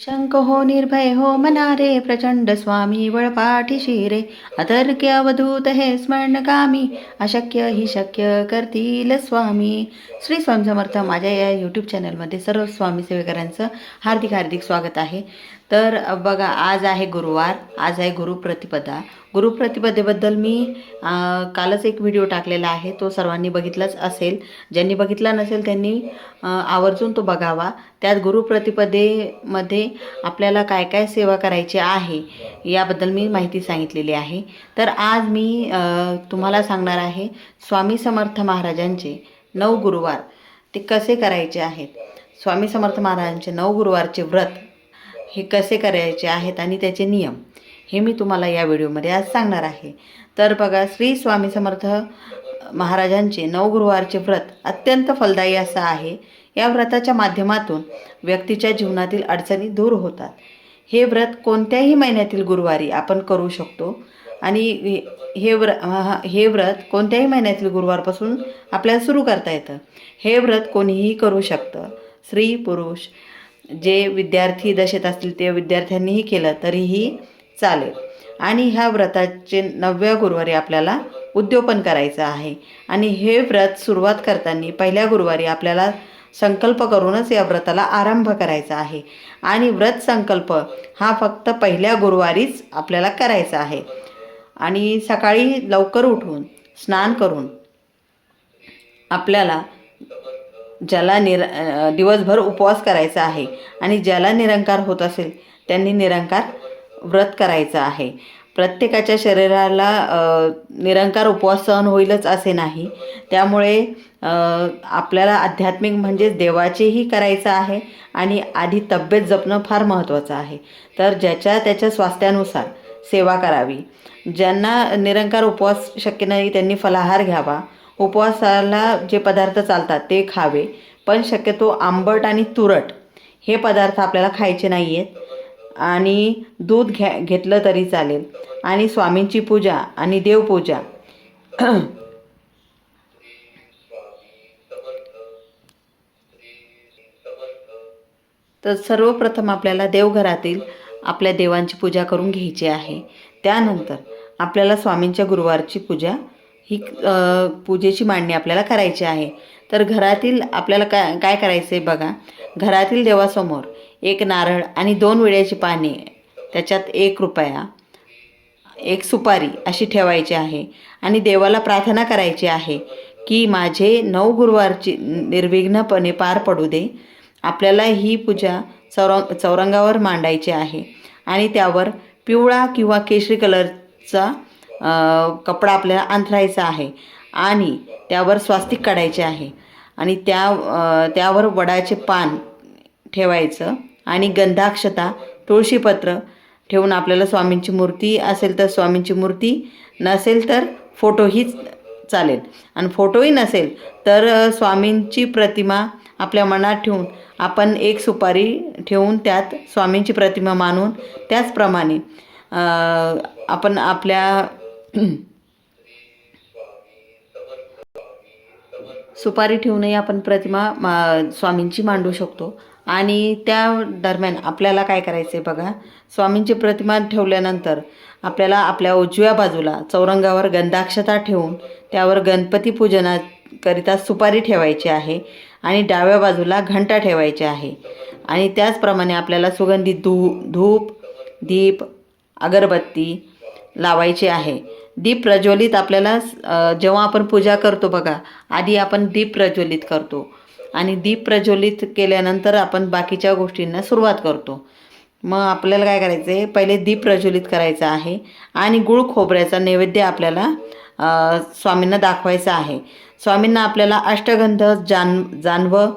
शंक हो निर्भय हो मनारे प्रचंड स्वामी बळपाठी शिरे। अतर्क्य अवधूत हे स्मरणकामी अशक्य ही शक्य करतील स्वामी। श्री स्वामी समर्थ माझ्या या यूट्यूब चॅनलमध्ये सर्व स्वामी सेवेकरांचं हार्दिक हार्दिक स्वागत आहे। तर बघा आज आहे गुरुवार आज आहे गुरुप्रतिपदा गुरुप्रतिपदेबद्दल मी कालच एक व्हिडिओ टाकलेला आहे तो सर्वांनी बघितलाच असेल. ज्यांनी बघितला नसेल त्यांनी आवर्जून तो बघावा. त्यात गुरुप्रतिपदेमध्ये आपल्याला काय काय सेवा करायची आहे याबद्दल मी माहिती सांगितलेली आहे. तर आज मी तुम्हाला सांगणार आहे स्वामी समर्थ महाराजांचे नऊ गुरुवार. ते कसे करायचे आहेत? स्वामी समर्थ महाराजांचे नऊ गुरुवारचे व्रत. हे कसे करायचे आहेत आणि त्याचे नियम हे मी तुम्हाला या व्हिडिओमध्ये आज सांगणार आहे. तर बघा श्री स्वामी समर्थ महाराजांचे नऊ गुरुवारचे व्रत अत्यंत फलदायी असं आहे. या व्रताच्या माध्यमातून व्यक्तीच्या जीवनातील अडचणी दूर होतात. हे व्रत कोणत्याही महिन्यातील गुरुवारी आपण करू शकतो आणि हे- हे व्र हे व्रत कोणत्याही महिन्यातील गुरुवारपासून आपल्याला सुरू करता येतं. हे व्रत कोणीही करू शकतं. स्त्री पुरुष जे विद्यार्थी दशेत असतील ते विद्यार्थ्यांनीही केलं तरीही चालेल. आणि ह्या व्रताचे नवव्या गुरुवारी आपल्याला उद्योपन करायचं आहे. आणि हे व्रत सुरुवात करताना पहिल्या गुरुवारी आपल्याला संकल्प करूनच या व्रताला आरंभ करायचा आहे. आणि व्रत संकल्प हा फक्त पहिल्या गुरुवारीच आपल्याला करायचा आहे. आणि सकाळी लवकर उठून स्नान करून आपल्याला ज्याला निर दिवसभर उपवास करायचा आहे आणि ज्याला निरंकार होत असेल त्यांनी निरंकार व्रत करायचं आहे. प्रत्येकाच्या शरीराला निरंकार उपवास सहन होईलच असे नाही. त्यामुळे आपल्याला आध्यात्मिक म्हणजेच देवाचेही करायचं आहे आणि आधी तब्येत जपणं फार महत्त्वाचं आहे. तर ज्याच्या त्याच्या स्वास्थ्यानुसार सेवा करावी. ज्यांना निरंकार उपवास शक्य नाही त्यांनी फलाहार घ्यावा. उपवासाला जे पदार्थ चालतात ते खावे. पण शक्यतो आंबट आणि तुरट हे पदार्थ आपल्याला खायचे नाही आहेत आणि दूध घ्या घेतलं तरी चालेल. आणि स्वामींची पूजा आणि देवपूजा. तर सर्वप्रथम आपल्याला देवघरातील आपल्या देवांची पूजा करून घ्यायची आहे. त्यानंतर आपल्याला स्वामींच्या गुरुवारची पूजा ही पूजेची मांडणी आपल्याला करायची आहे. तर घरातील आपल्याला काय काय करायचं आहे बघा. घरातील देवासमोर एक नारळ आणि दोन विड्याची पाने त्याच्यात एक रुपया एक सुपारी अशी ठेवायची आहे. आणि देवाला प्रार्थना करायची आहे की माझे नऊ गुरुवारची निर्विघ्नपणे पार पडू दे. आपल्याला ही पूजा चौरंग चौरंगावर मांडायची आहे. आणि त्यावर पिवळा किंवा केशरी कलरचा कपडा आपल्याला अंथरायचा आहे आणि त्यावर स्वास्तिक काढायचे आहे. आणि त्या त्यावर वडाचे पान ठेवायचं आणि गंधाक्षता तुळशीपत्र ठेवून आपल्याला स्वामींची मूर्ती असेल तर स्वामींची मूर्ती नसेल तर फोटोही चालेल. आणि फोटोही नसेल तर स्वामींची प्रतिमा आपल्या मनात ठेवून आपण एक सुपारी ठेवून त्यात स्वामींची प्रतिमा मानून त्याचप्रमाणे आपण आपल्या सुपारी ठेवूनही आपण प्रतिमा मा स्वामींची मांडू शकतो. आणि त्या दरम्यान आपल्याला काय करायचं आहे बघा? स्वामींची प्रतिमा ठेवल्यानंतर आपल्याला आपल्या उजव्या बाजूला चौरंगावर गंधाक्षता ठेवून त्यावर गणपती पूजनाकरिता सुपारी ठेवायची आहे आणि डाव्या बाजूला घंटा ठेवायची आहे. आणि त्याचप्रमाणे आपल्याला सुगंधित धू धूप दीप अगरबत्ती लावायची आहे. दीप प्रज्वलित आपल्याला जेव्हा आपण पूजा करतो बघा आधी आपण दीप प्रज्वलित करतो. आणि दीप प्रज्वलित केल्यानंतर आपण बाकीच्या गोष्टींना सुरुवात करतो. मग आपल्याला काय करायचं आहे? पहिले दीप प्रज्वलित करायचा आहे. आणि गुळ खोबऱ्याचा नैवेद्य आपल्याला स्वामींना दाखवायचा आहे. स्वामींना आपल्याला अष्टगंध जान जानवं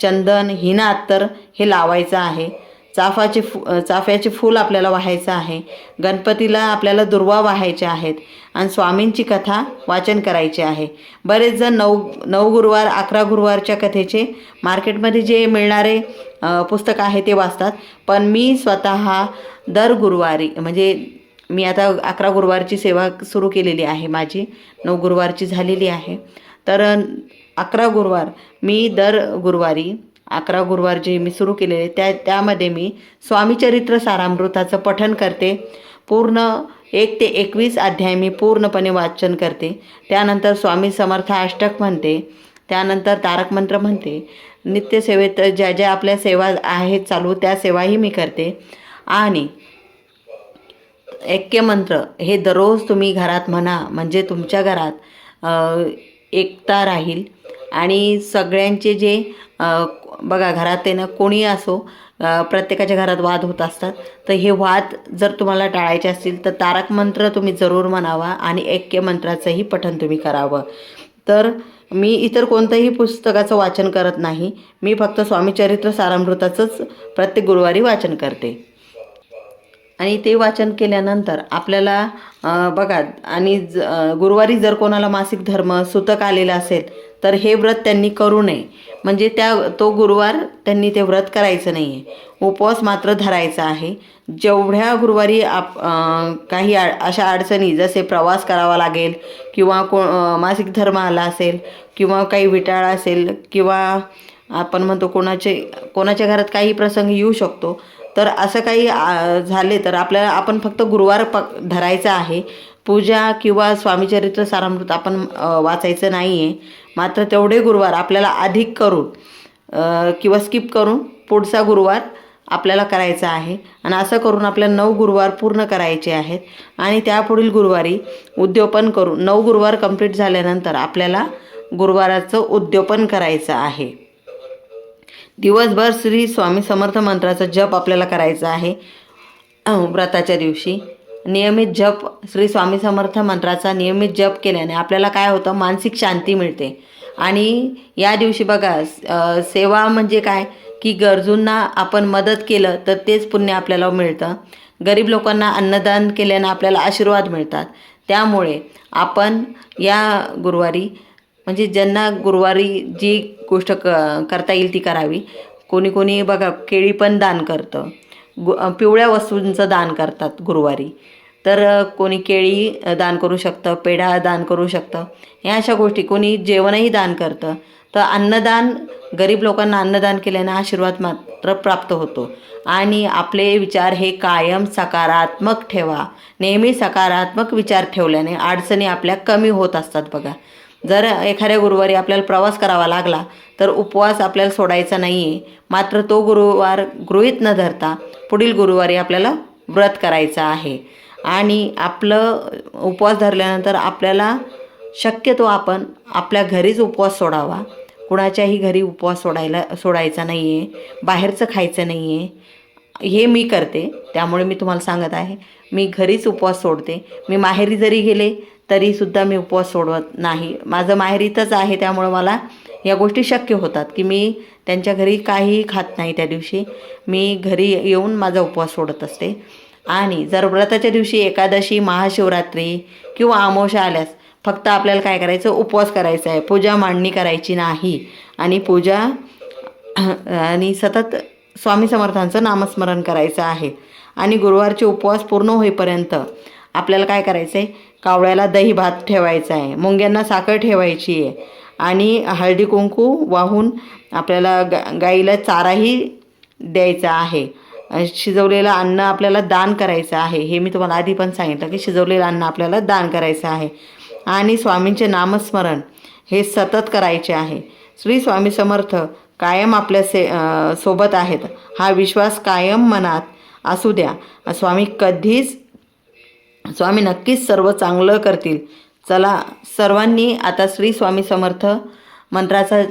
चंदन हिना अत्तर हे लावायचं आहे. चाफाचे फु चाफ्याचे फूल आपल्याला वाहायचं आहे. गणपतीला आपल्याला दुर्वा वाहायच्या आहेत आणि स्वामींची कथा वाचन करायचे आहे. बरेच जण नऊ नऊ गुरुवार अकरा गुरुवारच्या कथेचे मार्केटमध्ये जे मिळणारे पुस्तक आहे ते वाचतात. पण मी स्वतः दर गुरुवारी म्हणजे मी आता अकरा गुरुवारची सेवा सुरू केलेली आहे माझी नऊ गुरुवारची झालेली आहे. तर अकरा गुरुवार मी दर गुरुवारी अकरा गुरुवार जे मी सुरू केलेले. त्या त्यामध्ये मी स्वामीचरित्र सारामृताचं पठन करते. पूर्ण एक ते एकवीस अध्याय मी पूर्णपणे वाचन करते. त्यानंतर स्वामी समर्थ अष्टक म्हणते. त्यानंतर तारक मंत्र म्हणते. नित्यसेवेत ज्या ज्या आपल्या सेवा आहेत चालू त्या सेवाही मी करते. आणि ऐक्यमंत्र हे दररोज तुम्ही घरात म्हणा म्हणजे तुमच्या घरात एकता राहील. आणि सगळ्यांचे जे बघा घरात ते ना कोणी असो प्रत्येकाच्या घरात वाद होत असतात. तर हे वाद जर तुम्हाला टाळायचे असतील तर तारक मंत्र तुम्ही जरूर म्हणावा आणि ऐक्य मंत्राचंही पठन तुम्ही करावं. तर मी इतर कोणतंही पुस्तकाचं वाचन करत नाही. मी फक्त स्वामीचरित्र सारामृताचंच प्रत्येक गुरुवारी वाचन करते. आणि ते वाचन केल्यानंतर आपल्याला बघा आणि ज गुरुवारी जर कोणाला मासिक धर्म सुतक आलेला असेल तर हे व्रत त्यांनी करू नये. म्हणजे त्या तो गुरुवार त्यांनी ते व्रत करायचं नाही आहे उपवास मात्र धरायचा आहे. जेवढ्या गुरुवारी आप काही आ अशा अडचणी जसे प्रवास करावा लागेल किंवा को मासिक धर्म आला असेल किंवा काही विटाळ असेल किंवा आपण म्हणतो कोणाचे कोणाच्या घरात काही प्रसंग येऊ शकतो. तर असं काही झाले तर आपल्याला आपण फक्त गुरुवार प धरायचा आहे. पूजा किंवा स्वामीचरित्र सारामृत आपण वाचायचं नाही आहे मात्र तेवढे गुरुवार आपल्याला अधिक करून किंवा स्किप करून पुढचा गुरुवार आपल्याला करायचा आहे. आणि असं करून आपल्याला नऊ गुरुवार पूर्ण करायचे आहेत. आणि त्यापुढील गुरुवारी उद्योपन करून नऊ गुरुवार कंप्लीट झाल्यानंतर आपल्याला गुरुवाराचं उद्योपन करायचं आहे. दिवसभर श्री स्वामी समर्थ मंत्राचा जप आपल्याला करायचा आहे. व्रताच्या दिवशी. नियमित जप श्री स्वामी समर्थ मंत्राचा नियमित जप केल्याने आपल्याला काय होतं? मानसिक शांती मिळते. आणि या दिवशी बघा सेवा म्हणजे काय? की गरजूंना आपण मदत केलं तर तेच पुण्य आपल्याला मिळतं. गरीब लोकांना अन्नदान केल्यानं आपल्याला आशीर्वाद मिळतात. त्यामुळे आपण या गुरुवारी म्हणजे ज्यांना गुरुवारी जी गोष्ट क करता येईल ती करावी. कोणी कोणी बघा केळी पण दान करतं. गु पिवळ्या वस्तूंचं दान करतात गुरुवारी. तर कोणी केळी दान करू शकतं पेढा दान करू शकतं. ह्या अशा गोष्टी. कोणी जेवणही दान करतं. तर अन्नदान गरीब लोकांना अन्नदान केल्याने आशीर्वाद मात्र प्राप्त होतो. आणि आपले विचार हे कायम सकारात्मक ठेवा. नेहमी सकारात्मक विचार ठेवल्याने अडचणी आपल्या कमी होत असतात बघा. जर एखाद्या गुरुवारी आपल्याला प्रवास करावा लागला तर उपवास आपल्याला सोडायचा नाही आहे मात्र तो गुरुवार गृहीत न धरता पुढील गुरुवारी आपल्याला व्रत करायचं आहे. आणि आपलं उपवास धरल्यानंतर आपल्याला शक्यतो आपण आपल्या घरीच उपवास सोडावा. कुणाच्याही घरी उपवास सोडायला सोडायचा नाही आहे बाहेरचं खायचं नाही आहे हे मी करते. त्यामुळे मी तुम्हाला सांगत आहे. मी घरीच उपवास सोडते. मी माहेरी जरी गेले तरीसुद्धा मी उपवास सोडवत नाही. माझं माहेरीतच आहे त्यामुळं मला या गोष्टी शक्य होतात की मी त्यांच्या घरी काहीही खात नाही त्या दिवशी. मी घरी येऊन माझा उपवास सोडत असते. आणि जर व्रताच्या दिवशी एकादशी महाशिवरात्री किंवा आमोशा आल्यास फक्त आपल्याला काय करायचं? उपवास करायचा आहे. पूजा मांडणी करायची नाही. आणि पूजा आणि सतत स्वामी समर्थांचं नामस्मरण करायचं आहे. आणि गुरुवारचे उपवास पूर्ण होईपर्यंत आपल्याला काय करायचं आहे कावळ्याला दही भात ठेवायचा आहे. मुंग्यांना साखर ठेवायची आहे. आणि हळदी कुंकू वाहून आपल्याला गा गाईला चाराही द्यायचा आहे. शिजवलेलं अन्न आपल्याला दान करायचं आहे. हे मी तुम्हाला आधी पण सांगितलं की शिजवलेलं अन्न आपल्याला दान करायचं आहे. आणि स्वामींचे नामस्मरण हे सतत करायचे आहे. श्री स्वामी समर्थ कायम आपल्या से सोबत आहेत. हा विश्वास कायम मनात असू द्या. स्वामी कधीच स्वामी नक्कीच सर्व चांगलं करतील. चला सर्वांनी आता श्री स्वामी समर्थ मंत्राचं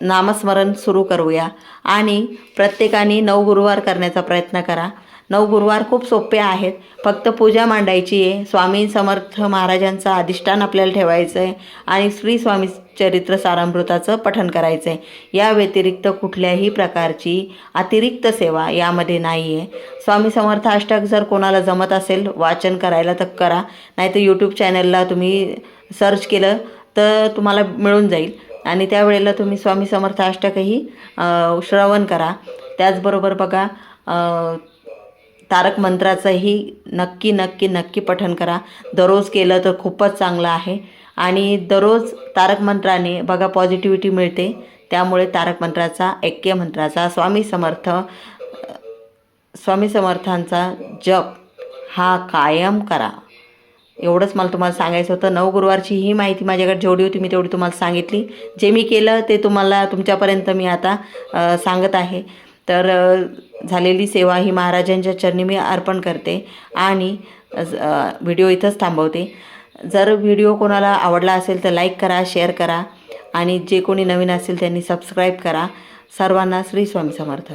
नामस्मरण सुरू करूया. आणि प्रत्येकाने नऊ गुरुवार करण्याचा प्रयत्न करा. नऊ गुरुवार खूप सोपे आहेत. फक्त पूजा मांडायची आहे. स्वामी समर्थ महाराजांचं अधिष्ठान आपल्याला ठेवायचं आहे आणि श्री स्वामी चरित्र सारामृताचं पठन करायचं आहे या व्यतिरिक्त कुठल्याही प्रकारची अतिरिक्त सेवा यामध्ये नाही आहे स्वामी समर्थ अष्टक जर कोणाला जमत असेल वाचन करायला तर करा. नाहीतर यूट्यूब चॅनलला तुम्ही सर्च केलं तर तुम्हाला मिळून जाईल. आणि त्यावेळेला तुम्ही स्वामी समर्थ अष्टकही श्रवण करा. त्याचबरोबर बघा तारक मंत्राचंही नक्की नक्की नक्की पठण करा. दररोज केलं तर खूपच चांगलं आहे. आणि दररोज तारक मंत्राने बघा पॉझिटिव्हिटी मिळते. त्यामुळे तारक मंत्राचा ऐक्य मंत्राचा स्वामी समर्थ स्वामी समर्थांचा जप हा कायम करा. एवढंच मला तुम्हाला सांगायचं होतं. नऊ गुरुवारची ही माहिती माझ्याकडे जेवढी होती मी तेवढी तुम्हाला सांगितली. जे मी केलं ते तुम्हाला तुमच्यापर्यंत मी आता सांगत आहे. तर झालेली सेवा ही महाराजांच्या चरणी मी अर्पण करते आणि व्हिडिओ इथंच थांबवते. जर व्हिडिओ कोणाला आवडला असेल तर लाईक करा शेअर करा आणि जे कोणी नवीन असेल त्यांनी सबस्क्राईब करा. सर्वांना श्री स्वामी समर्थ.